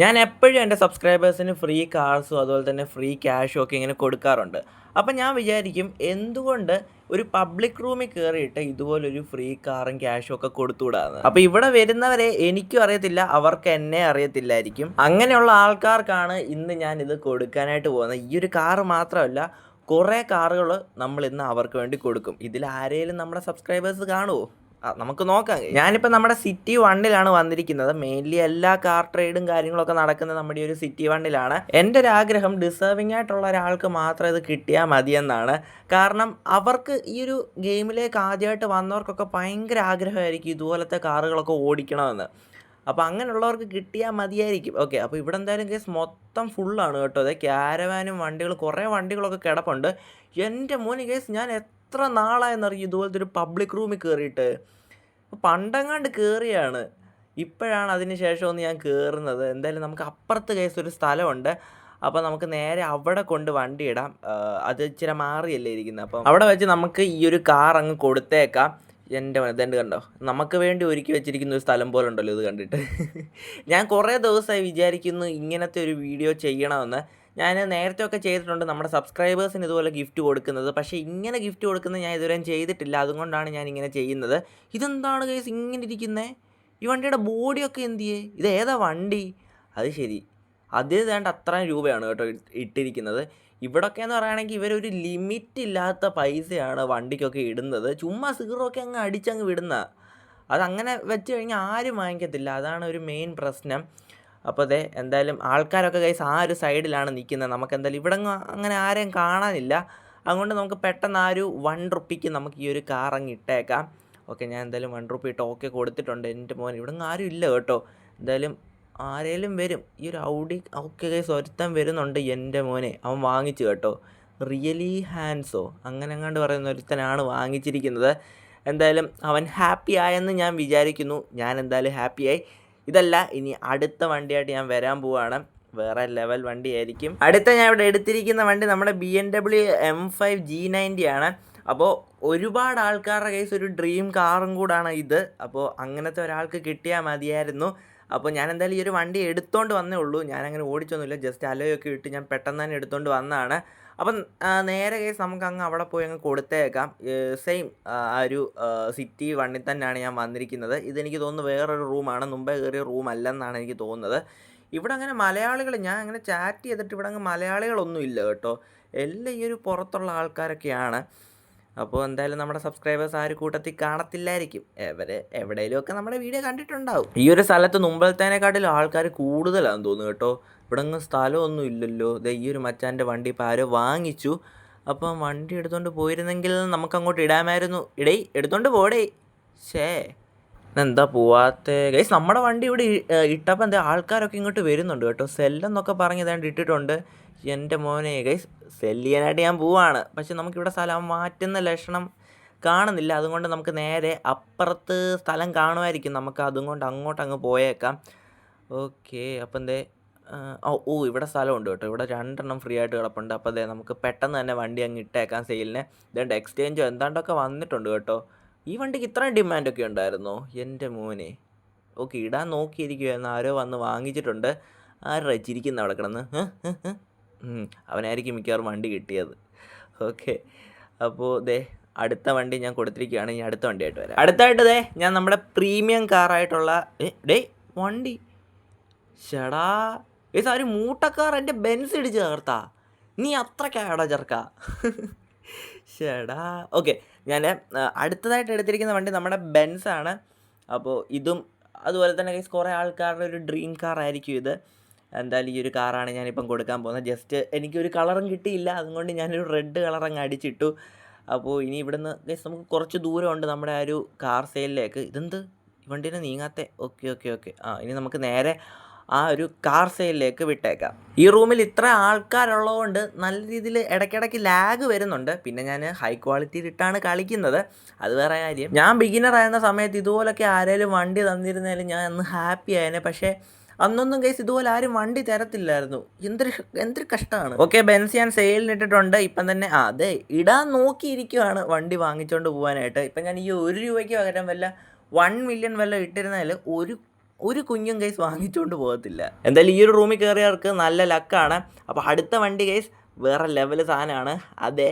ഞാൻ എപ്പോഴും എന്റെ സബ്സ്ക്രൈബേഴ്സിന് ഫ്രീ കാർസും അതുപോലെ തന്നെ ഫ്രീ ക്യാഷും ഒക്കെ ഇങ്ങനെ കൊടുക്കാറുണ്ട്. അപ്പം ഞാൻ വിചാരിക്കും എന്തുകൊണ്ട് ഒരു പബ്ലിക് റൂമിൽ കയറിയിട്ട് ഇതുപോലൊരു ഫ്രീ കാറും ക്യാഷും ഒക്കെ കൊടുത്തുകൂടാന്ന് അപ്പോൾ ഇവിടെ വരുന്നവരെ എനിക്കും അറിയത്തില്ല അവർക്ക് എന്നെ അറിയത്തില്ലായിരിക്കും. അങ്ങനെയുള്ള ആൾക്കാർക്കാണ് ഇന്ന് ഞാൻ ഇത് കൊടുക്കാനായിട്ട് പോകുന്നത്. ഈ ഒരു കാറ് മാത്രമല്ല കുറേ കാറുകൾ നമ്മൾ ഇന്ന് അവർക്ക് വേണ്ടി കൊടുക്കും. ഇതിൽ ആരെങ്കിലും നമ്മുടെ സബ്സ്ക്രൈബേഴ്സ് കാണുമോ നമുക്ക് നോക്കാം. ഞാനിപ്പോൾ നമ്മുടെ സിറ്റി വണ്ണിലാണ് വന്നിരിക്കുന്നത്. മെയിൻലി എല്ലാ കാർ ട്രേഡും കാര്യങ്ങളൊക്കെ നടക്കുന്നത് നമ്മുടെ ഒരു സിറ്റി വണ്ണിലാണ്. എന്റെ ഒരു ആഗ്രഹം ഡിസേർവിംഗ് ആയിട്ടുള്ള ഒരാൾക്ക് മാത്രം ഇത് കിട്ടിയാൽ മതിയെന്നാണ്. കാരണം അവർക്ക് ഈ ഒരു ഗെയിമിലേക്ക് ആദ്യമായിട്ട് വന്നവർക്കൊക്കെ ഭയങ്കര ആഗ്രഹമായിരിക്കും ഇതുപോലത്തെ കാറുകളൊക്കെ ഓടിക്കണമെന്ന്. അപ്പോൾ അങ്ങനെയുള്ളവർക്ക് കിട്ടിയാൽ മതിയായിരിക്കും. ഓക്കെ അപ്പോൾ ഇവിടെ എന്തായാലും കേസ് മൊത്തം ഫുള്ളാണ് കേട്ടോ. അതെ ക്യാരവാനും വണ്ടികൾ കുറേ വണ്ടികളൊക്കെ കിടപ്പുണ്ട്. എന്റെ മോന് കേസ് ഞാൻ എത്ര നാളായെന്നറിയും ഇതുപോലത്തെ ഒരു പബ്ലിക് റൂമിൽ കയറിയിട്ട് പണ്ടെങ്ങാണ്ട് കയറിയാണ് ഇപ്പോഴാണ് അതിന് ശേഷമൊന്ന് ഞാൻ കയറുന്നത് എന്തായാലും നമുക്ക് അപ്പുറത്ത് കേസ് ഒരു സ്ഥലമുണ്ട്. അപ്പോൾ നമുക്ക് നേരെ അവിടെ കൊണ്ട് വണ്ടി ഇടാം അത് ഇച്ചിരി മാറിയല്ലേ ഇരിക്കുന്നത് അപ്പം അവിടെ വെച്ച് നമുക്ക് ഈ ഒരു കാർ അങ്ങ് കൊടുത്തേക്കാം. എന്റെ ഇതെന്റെ കണ്ടോ? നമുക്ക് വേണ്ടി ഒരുക്കി വെച്ചിരിക്കുന്ന ഒരു സ്ഥലം പോലെ ഉണ്ടല്ലോ ഇത് കണ്ടിട്ട്. ഞാൻ കുറേ ദിവസമായി വിചാരിക്കുന്നു ഇങ്ങനത്തെ ഒരു വീഡിയോ ചെയ്യണമെന്ന്. ഞാൻ നേരത്തെ ഒക്കെ ചെയ്തിട്ടുണ്ട് നമ്മുടെ സബ്സ്ക്രൈബേഴ്സിന് ഇതുപോലെ ഗിഫ്റ്റ് കൊടുക്കുന്നത്. പക്ഷേ ഇങ്ങനെ ഗിഫ്റ്റ് കൊടുക്കുന്നത് ഞാൻ ഇതുവരെയും ചെയ്തിട്ടില്ല. അതുകൊണ്ടാണ് ഞാൻ ഇങ്ങനെ ചെയ്യുന്നത്. ഇതെന്താണ് കേസ് ഇങ്ങനെ ഇരിക്കുന്നത് ഈ വണ്ടിയുടെ ബോഡിയൊക്കെ എന്തിയേ? ഇത് ഏതാ വണ്ടി? അത് ശരി. അത് വേണ്ട അത്രയും രൂപയാണ് കേട്ടോ ഇട്ട് ഇട്ടിരിക്കുന്നത്. ഇവിടൊക്കെ എന്ന് പറയുകയാണെങ്കിൽ ഇവരൊരു ലിമിറ്റ് ഇല്ലാത്ത പൈസയാണ് വണ്ടിക്കൊക്കെ ഇടുന്നത്. ചുമ്മാ സീറോ ഒക്കെ അങ്ങ് അടിച്ചങ്ങ് വിടുന്ന. അതങ്ങനെ വെച്ച് കഴിഞ്ഞാൽ ആരും വാങ്ങിക്കത്തില്ല. അതാണ് ഒരു മെയിൻ പ്രശ്നം. അപ്പോൾ അതെ എന്തായാലും ആൾക്കാരൊക്കെ കൈസ് ആ ഒരു സൈഡിലാണ് നിൽക്കുന്നത്. നമുക്ക് എന്തായാലും ഇവിടെ അങ്ങ് അങ്ങനെ ആരെയും കാണാനില്ല. അതുകൊണ്ട് നമുക്ക് പെട്ടെന്ന് ആ ഒരു വൺ റുപ്പിക്ക് നമുക്ക് ഈ ഒരു കാർ അങ്ങ് ഇട്ടേക്കാം. ഓക്കെ ഞാൻ എന്തായാലും വൺ റുപ്പി ഇട്ട് ഓക്കെ കൊടുത്തിട്ടുണ്ട്. എന്റെ മോൻ ഇവിടെ ആരും ഇല്ല കേട്ടോ. എന്തായാലും ആരേലും വരും. ഈ ഒരു ഔഡി ഒക്കെ കൈസ് ഒരുത്തൻ വരുന്നുണ്ട് എന്റെ മോനെ. അവൻ വാങ്ങിച്ചു കേട്ടോ. റിയലി ഹാൻസോ അങ്ങനെ അങ്ങാണ്ട് പറയുന്ന ഒരുത്തനാണ് വാങ്ങിച്ചിരിക്കുന്നത്. എന്തായാലും അവൻ ഹാപ്പി ആയെന്ന് ഞാൻ വിചാരിക്കുന്നു. ഞാൻ എന്തായാലും ഹാപ്പിയായി ഇതല്ല ഇനി അടുത്ത വണ്ടിയായിട്ട് ഞാൻ വരാൻ പോവുകയാണ് വേറെ ലെവൽ വണ്ടിയായിരിക്കും. അടുത്ത ഞാൻ ഇവിടെ എടുത്തിരിക്കുന്ന വണ്ടി നമ്മുടെ B M W M five G ninety ആണ്. അപ്പോൾ ഒരുപാട് ആൾക്കാരുടെ കേസ് ഒരു ഡ്രീം കാറും കൂടാണ് ഇത്. അപ്പോൾ അങ്ങനത്തെ ഒരാൾക്ക് കിട്ടിയാൽ മതിയായിരുന്നു. അപ്പോൾ ഞാൻ എന്തായാലും ഈ ഒരു വണ്ടി എടുത്തോണ്ട് വന്നേ ഉള്ളൂ. ഞാൻ അങ്ങനെ ഓടിച്ചൊന്നുമില്ല. ജസ്റ്റ് അലോയൊക്കെ ഇട്ട് ഞാൻ പെട്ടെന്ന് തന്നെ എടുത്തോണ്ട് വന്നതാണ്. അപ്പം നേരെ കേസ് നമുക്ക് അങ്ങ് അവിടെ പോയി അങ്ങ് കൊടുത്തേക്കാം. സെയിം ആ ഒരു സിറ്റി വണ്ണിൽ തന്നെയാണ് ഞാൻ വന്നിരിക്കുന്നത്. ഇതെനിക്ക് തോന്നുന്നു വേറൊരു റൂമാണ്. മുമ്പേ കയറിയ റൂം അല്ലെന്നാണ് എനിക്ക് തോന്നുന്നത്. ഇവിടെ അങ്ങനെ മലയാളികൾ ഞാൻ അങ്ങനെ ചാറ്റ് ചെയ്തിട്ട് ഇവിടെ അങ്ങ് മലയാളികളൊന്നും ഇല്ല കേട്ടോ. എല്ലാം ഈ ഒരു പുറത്തുള്ള ആൾക്കാരൊക്കെയാണ്. അപ്പോൾ എന്തായാലും നമ്മുടെ സബ്സ്ക്രൈബേഴ്സ് ആ ഒരു കൂട്ടത്തിൽ കാണത്തില്ലായിരിക്കും. എവരെ എവിടെയെങ്കിലുമൊക്കെ നമ്മുടെ വീഡിയോ കണ്ടിട്ടുണ്ടാവും. ഈ ഒരു സ്ഥലത്ത് മുമ്പത്തേനെക്കാട്ടിലും ആൾക്കാർ കൂടുതലാണെന്ന് തോന്നുന്നു കേട്ടോ. ഇവിടെ നിന്ന് സ്ഥലമൊന്നും ഇല്ലല്ലോ. ദേ ഈ ഒരു മച്ചാന്റെ വണ്ടി ഇപ്പോൾ ആരോ വാങ്ങിച്ചു. അപ്പം വണ്ടി എടുത്തുകൊണ്ട് പോയിരുന്നെങ്കിൽ നമുക്ക് അങ്ങോട്ട് ഇടാമായിരുന്നു. ഇടേ എടുത്തുകൊണ്ട് പോടേ. ഷേ എന്താ പോവാത്ത? ഗൈസ് നമ്മുടെ വണ്ടി ഇവിടെ ഇട്ടപ്പോൾ എന്താ ആൾക്കാരൊക്കെ ഇങ്ങോട്ട് വരുന്നുണ്ട് കേട്ടോ. സെല്ലെന്നൊക്കെ പറഞ്ഞ് ഇതാണ്ട് ഇട്ടിട്ടുണ്ട്. എന്റെ മോനെ ഗൈസ് സെല്ല് ചെയ്യാനായിട്ട് ഞാൻ പോവാണ്. പക്ഷെ നമുക്കിവിടെ സ്ഥലം മാറ്റുന്ന ലക്ഷണം കാണുന്നില്ല. അതുകൊണ്ട് നമുക്ക് നേരെ അപ്പുറത്ത് സ്ഥലം കാണുമായിരിക്കും. നമുക്ക് അതുകൊണ്ട് അങ്ങോട്ട് അങ്ങ് പോയേക്കാം. ഓക്കെ അപ്പം എന്തേ ഓ ഇവിടെ സ്ഥലമുണ്ട് കേട്ടോ. ഇവിടെ രണ്ടെണ്ണം ഫ്രീ ആയിട്ട് കിടപ്പുണ്ട്. അപ്പോൾ അതെ നമുക്ക് പെട്ടെന്ന് തന്നെ വണ്ടി അങ്ങ് ഇട്ടേക്കാം സെയിലിന്. ഇതുകൊണ്ട് എക്സ്ചേഞ്ചോ എന്താണ്ടൊക്കെ വന്നിട്ടുണ്ട് കേട്ടോ. ഈ വണ്ടിക്ക് ഇത്രയും ഡിമാൻഡൊക്കെ ഉണ്ടായിരുന്നോ? എന്റെ മോനെ. ഓക്കെ ഇടാൻ നോക്കിയിരിക്കുമായിരുന്നു ആരോ വന്ന് വാങ്ങിച്ചിട്ടുണ്ട്. ആരുടെ ചിരിക്കുന്ന അവിടെ കിടന്ന്? അവനായിരിക്കും മിക്കവാറും വണ്ടി കിട്ടിയത്. ഓക്കെ. അപ്പോൾ ദേ അടുത്ത വണ്ടി ഞാൻ കൊടുത്തിരിക്കുകയാണ്. ഇനി അടുത്ത വണ്ടിയായിട്ട് വരാം. അടുത്തായിട്ട് ദേ ഞാൻ നമ്മുടെ പ്രീമിയം കാറായിട്ടുള്ള ഡേ വണ്ടി. ചേടാ ഏ ഒരു മൂട്ടക്കാർ എന്റെ ബെൻസ് ഇടിച്ച് ചേർത്താ നീ അത്രക്കാടാ ചേർക്ക ചേടാ ഓക്കെ ഞാൻ അടുത്തതായിട്ട് എടുത്തിരിക്കുന്ന വണ്ടി നമ്മുടെ ബെൻസാണ്. അപ്പോൾ ഇതും അതുപോലെ തന്നെ കുറേ ആൾക്കാരുടെ ഒരു ഡ്രീം കാർ ആയിരിക്കും ഇത്. എന്തായാലും ഈ ഒരു കാറാണ് ഞാനിപ്പം കൊടുക്കാൻ പോകുന്നത്. ജസ്റ്റ് എനിക്കൊരു കളറും കിട്ടിയില്ല. അതുകൊണ്ട് ഞാനൊരു റെഡ് കളർ അങ്ങ് അടിച്ചിട്ടു. അപ്പോൾ ഇനി ഇവിടുന്ന് നമുക്ക് കുറച്ച് ദൂരമുണ്ട് നമ്മുടെ ആ ഒരു കാർ സെയിലിലേക്ക് ഇതെന്ത്? വണ്ടിനെ നീങ്ങാത്തെ? ഓക്കെ ഓക്കെ ഓക്കെ ആ ഇനി നമുക്ക് നേരെ ആ ഒരു കാർ സെയിലിലേക്ക് വിട്ടേക്കാം. ഈ റൂമിൽ ഇത്ര ആൾക്കാരുള്ളതുകൊണ്ട് നല്ല രീതിയിൽ ഇടയ്ക്കിടയ്ക്ക് ലാഗ് വരുന്നുണ്ട്. പിന്നെ ഞാൻ ഹൈ ക്വാളിറ്റിയിൽ ഇട്ടാണ് കളിക്കുന്നത്. അത് വേറെ കാര്യം. ഞാൻ ബിഗിനർ ആയിരുന്ന സമയത്ത് ഇതുപോലൊക്കെ ആരെങ്കിലും വണ്ടി തന്നിരുന്നാലും ഞാൻ അന്ന് ഹാപ്പി ആയേനെ. പക്ഷേ അന്നൊന്നും കേസ് ഇതുപോലെ ആരും വണ്ടി തരത്തില്ലായിരുന്നു. എന്തൊരു എന്തൊരു കഷ്ടമാണ് ഓക്കെ ബെൻസ് ഞാൻ സെയിലിന് ഇട്ടിട്ടുണ്ട്. ഇപ്പം തന്നെ ആ അതെ ഇടാൻ നോക്കിയിരിക്കുവാണ് വണ്ടി വാങ്ങിച്ചുകൊണ്ട് പോകാനായിട്ട് ഇപ്പം ഞാൻ ഈ ഒരു രൂപയ്ക്ക് പകരം വല്ല വൺ മില്യൺ വല്ല ഇട്ടിരുന്നാൽ ഒരു ഒരു കുഞ്ഞും കേസ് വാങ്ങിച്ചുകൊണ്ട് പോകത്തില്ല. എന്തായാലും ഈ ഒരു റൂമിൽ കയറിയവർക്ക് നല്ല ലക്കാണ് അപ്പോൾ അടുത്ത വണ്ടി കേസ് വേറെ ലെവൽ സാധനമാണ്. അതെ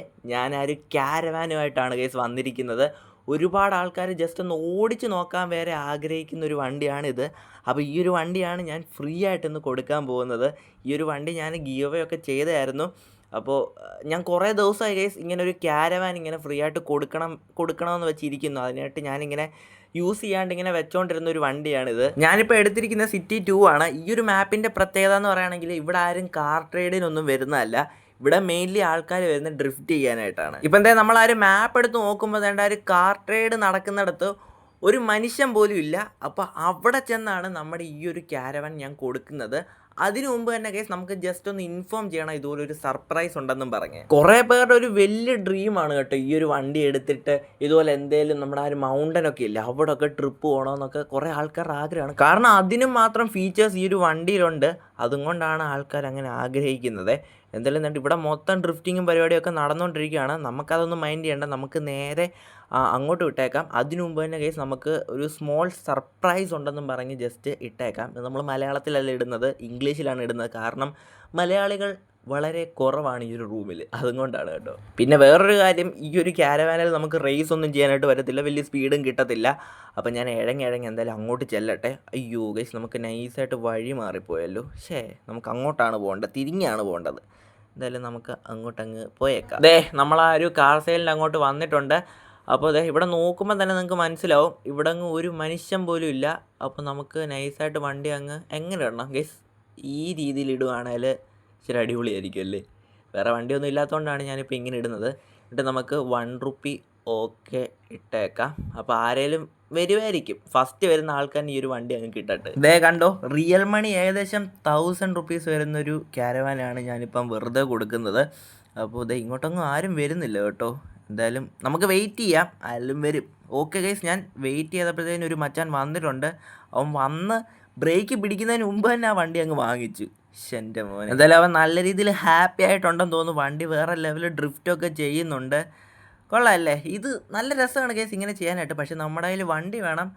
ഒരു ക്യാരവാനുമായിട്ടാണ് കേസ് വന്നിരിക്കുന്നത്. ഒരുപാട് ആൾക്കാർ ജസ്റ്റ് ഒന്ന് ഓടിച്ച് നോക്കാൻ വരെ ആഗ്രഹിക്കുന്ന ഒരു വണ്ടിയാണിത്. അപ്പോൾ ഈ ഒരു വണ്ടിയാണ് ഞാൻ ഫ്രീ ആയിട്ടൊന്ന് കൊടുക്കാൻ പോകുന്നത്. ഈ ഒരു വണ്ടി ഞാൻ ഗിയോവേ ഒക്കെ ചെയ്തായിരുന്നു. അപ്പോൾ ഞാൻ കുറേ ദിവസമായി ഗൈസ് ഇങ്ങനെ ഒരു ക്യാരവാൻ ഇങ്ങനെ ഫ്രീ ആയിട്ട് കൊടുക്കണം കൊടുക്കണമെന്ന് വെച്ചിരിക്കുന്നു. അതിനായിട്ട് ഞാനിങ്ങനെ യൂസ് ചെയ്യാണ്ട് ഇങ്ങനെ വെച്ചോണ്ടിരുന്ന ഒരു വണ്ടിയാണിത്. ഞാനിപ്പോൾ എടുത്തിരിക്കുന്ന സിറ്റി ടു ആണ്. ഈ ഒരു മാപ്പിന്റെ പ്രത്യേകത എന്ന് പറയുകയാണെങ്കിൽ ഇവിടെ ആരും കാർ ട്രേഡിനൊന്നും വരുന്നതല്ല. ഇവിടെ മെയിൻലി ആൾക്കാർ വരുന്നത് ഡ്രിഫ്റ്റ് ചെയ്യാനായിട്ടാണ്. ഇപ്പം എന്താ നമ്മൾ ആ ഒരു മാപ്പ് എടുത്ത് നോക്കുമ്പോൾ വേണ്ട ഒരു കാർ ട്രേഡ് നടക്കുന്നിടത്ത് ഒരു മനുഷ്യൻ പോലും ഇല്ല. അപ്പോൾ അവിടെ ചെന്നാണ് നമ്മുടെ ഈ ഒരു ക്യാരവൻ ഞാൻ കൊടുക്കുന്നത്. അതിനു മുമ്പ് തന്നെ കേസ് നമുക്ക് ജസ്റ്റ് ഒന്ന് ഇൻഫോം ചെയ്യണം ഇതുപോലെ ഒരു സർപ്രൈസ് ഉണ്ടെന്നും പറഞ്ഞ്. കുറേ പേരുടെ ഒരു വലിയ ഡ്രീമാണ് കേട്ടോ ഈ ഒരു വണ്ടി എടുത്തിട്ട് ഇതുപോലെ എന്തേലും നമ്മുടെ ആ ഒരു മൗണ്ടൻ ഒക്കെ ഇല്ല അവിടെ ഒക്കെ ട്രിപ്പ് പോകണമെന്നൊക്കെ കുറേ ആൾക്കാർ ആഗ്രഹമാണ്. കാരണം അതിനും മാത്രം ഫീച്ചേഴ്സ് ഈ ഒരു വണ്ടിയിലുണ്ട്. അതുകൊണ്ടാണ് ആൾക്കാർ അങ്ങനെ ആഗ്രഹിക്കുന്നത്. എന്തായാലും എന്നിട്ട് ഇവിടെ മൊത്തം ഡ്രിഫ്റ്റിങ്ങും പരിപാടിയൊക്കെ നടന്നുകൊണ്ടിരിക്കുകയാണ് നമുക്കതൊന്നും മൈൻഡ് ചെയ്യേണ്ട. നമുക്ക് നേരെ അങ്ങോട്ട് വിട്ടേക്കാം. അതിനു മുമ്പ് തന്നെ കേസ് നമുക്ക് ഒരു സ്മോൾ സർപ്രൈസ് ഉണ്ടെന്നും പറഞ്ഞ് ജസ്റ്റ് ഇട്ടേക്കാം. നമ്മൾ മലയാളത്തിലല്ല ഇടുന്നത്? ഇംഗ്ലീഷിലാണ് ഇടുന്നത്. കാരണം മലയാളികൾ വളരെ കുറവാണ് ഈ ഒരു റൂമിൽ അതുകൊണ്ടാണ് കേട്ടോ. പിന്നെ വേറൊരു കാര്യം ഈ ഒരു ക്യാരവാനിൽ നമുക്ക് റേസ് ഒന്നും ചെയ്യാനായിട്ട് പറ്റത്തില്ല. വലിയ സ്പീഡും കിട്ടത്തില്ല. അപ്പം ഞാൻ ഇഴങ്ങി ഇഴങ്ങി എന്തായാലും അങ്ങോട്ട് ചെല്ലട്ടെ. അയ്യോ ഗൈസ് നമുക്ക് നൈസായിട്ട് വഴി മാറിപ്പോയല്ലോ. ഷേ നമുക്ക് അങ്ങോട്ടാണ് പോകേണ്ടത്. തിരിഞ്ഞാണ് പോകേണ്ടത്. എന്തായാലും നമുക്ക് അങ്ങോട്ടങ്ങ് പോയേക്കാം. ദേ നമ്മൾ ആ ഒരു കാർ സെയിലിന്റെ അങ്ങോട്ട് വന്നിട്ടുണ്ട്. അപ്പോൾ അതെ ഇവിടെ നോക്കുമ്പോൾ തന്നെ നിങ്ങൾക്ക് മനസ്സിലാവും. ഇവിടെ അങ്ങ് ഒരു മനുഷ്യൻ പോലും ഇല്ല. അപ്പോൾ നമുക്ക് നൈസായിട്ട് വണ്ടി അങ്ങ് എങ്ങനെ ഇടണം ഗൈസ് ഈ രീതിയിൽ ഇടുവാണെങ്കിൽ ഇച്ചിരി അടിപൊളിയായിരിക്കും അല്ലേ? വേറെ വണ്ടിയൊന്നും ഇല്ലാത്തതുകൊണ്ടാണ് ഞാനിപ്പോൾ ഇങ്ങനെ ഇടുന്നത്. എന്നിട്ട് നമുക്ക് വൺ റുപ്പി ഓക്കെ ഇട്ടേക്കാം. അപ്പോൾ ആരേലും വരുമായിരിക്കും ഫസ്റ്റ് വരുന്ന ആൾക്കാർ ഈ ഒരു വണ്ടി അങ്ങ് കിട്ടട്ടെ. ഇതേ കണ്ടോ റിയൽ മണി ഏകദേശം തൗസൻഡ് റുപ്പീസ് വരുന്നൊരു ക്യാരവാനാണ് ഞാനിപ്പം വെറുതെ കൊടുക്കുന്നത്. അപ്പോൾ ഇതേ ഇങ്ങോട്ടൊന്നും ആരും വരുന്നില്ല കേട്ടോ. എന്തായാലും നമുക്ക് വെയിറ്റ് ചെയ്യാം. ആരും വരും. ഓക്കെ ഗൈസ് ഞാൻ വെയിറ്റ് ചെയ്തപ്പോഴത്തേനും ഒരു മച്ചാൻ വന്നിട്ടുണ്ട്. അവൻ വന്ന് ബ്രേക്ക് പിടിക്കുന്നതിന് മുമ്പ് തന്നെ ആ വണ്ടി അങ്ങ് വാങ്ങിച്ചു. എന്തായാലും അവൻ നല്ല രീതിയിൽ ഹാപ്പി ആയിട്ടുണ്ടെന്ന് തോന്നുന്നു. വണ്ടി വേറെ ലെവലിൽ ഡ്രിഫ്റ്റൊക്കെ ചെയ്യുന്നുണ്ട്. കൊള്ളാമല്ലേ ഇത് നല്ല രസമാണ് കേസ് ഇങ്ങനെ ചെയ്യാനായിട്ട്. പക്ഷെ നമ്മുടെ കയ്യിൽ വണ്ടി വേണം.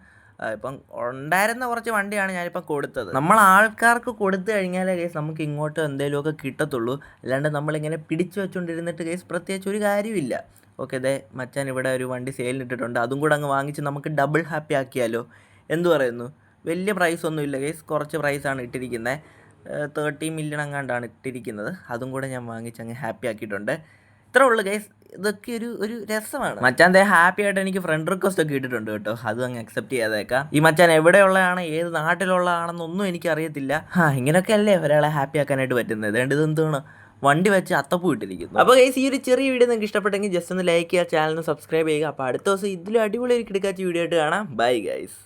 ഇപ്പം ഉണ്ടായിരുന്ന കുറച്ച് വണ്ടിയാണ് ഞാനിപ്പം കൊടുത്തത്. നമ്മൾ ആൾക്കാർക്ക് കൊടുത്തു കഴിഞ്ഞാലേ കേസ് നമുക്ക് ഇങ്ങോട്ട് എന്തെങ്കിലുമൊക്കെ കിട്ടത്തുള്ളൂ. അല്ലാണ്ട് നമ്മളിങ്ങനെ പിടിച്ചു വെച്ചുകൊണ്ടിരുന്നിട്ട് കേസ് പ്രത്യേകിച്ച് ഒരു കാര്യമില്ല. ഓക്കെ ദേ മച്ചാൻ ഇവിടെ ഒരു വണ്ടി സെയിലിട്ടിട്ടുണ്ട് അതും കൂടെ അങ്ങ് വാങ്ങിച്ച് നമുക്ക് ഡബിൾ ഹാപ്പി ആക്കിയാലോ? എന്ന് പറയുന്നു? വലിയ പ്രൈസ് ഒന്നും ഇല്ല കേസ് കുറച്ച് പ്രൈസാണ് ഇട്ടിരിക്കുന്നത് തേർട്ടി മില്യൺ അങ്ങാണ്ടാണ് ഇട്ടിരിക്കുന്നത്. അതും കൂടെ ഞാൻ വാങ്ങിച്ച് അങ്ങ് ഹാപ്പി ആക്കിയിട്ടുണ്ട്. ഇത്ര ഉള്ളു ഗൈസ് ഇതൊക്കെ ഒരു ഒരു രസമാണ്. മച്ചാൻ ദേ ഹാപ്പി ആയിട്ട് എനിക്ക് ഫ്രണ്ട് റിക്വസ്റ്റ് ഒക്കെ ഇട്ടിട്ടുണ്ട് കേട്ടോ. അതും അങ്ങ് അക്സെപ്റ്റ് ചെയ്തേക്കാം ഈ മച്ചാൻ എവിടെയുള്ളതാണ് ഏത് നാട്ടിലുള്ളതാണെന്നൊന്നും എനിക്ക് അറിയത്തില്ല ആ ഇങ്ങനെയൊക്കെ അല്ലേ ഒരാളെ ഹാപ്പി ആക്കാനായിട്ട് പറ്റുന്നത്? ഏതാണ്ട് ഇതെന്താണ് വണ്ടി വെച്ച് അത്തപ്പൂ ഇട്ടിരിക്കുന്നു. അപ്പോൾ ഗൈസ് ഈ ഒരു ചെറിയ വീഡിയോ നിങ്ങൾക്ക് ഇഷ്ടപ്പെട്ടെങ്കിൽ ജസ്റ്റ് ഒന്ന് ലൈക്ക് ചെയ്യുക ചാനൽ സബ്സ്ക്രൈബ് ചെയ്യുക. അപ്പോൾ അടുത്ത ദിവസം ഇതിലും അടിപൊളി ഒരു കിടക്കാച്ച വീഡിയോ ആയിട്ട് കാണാം. Bye guys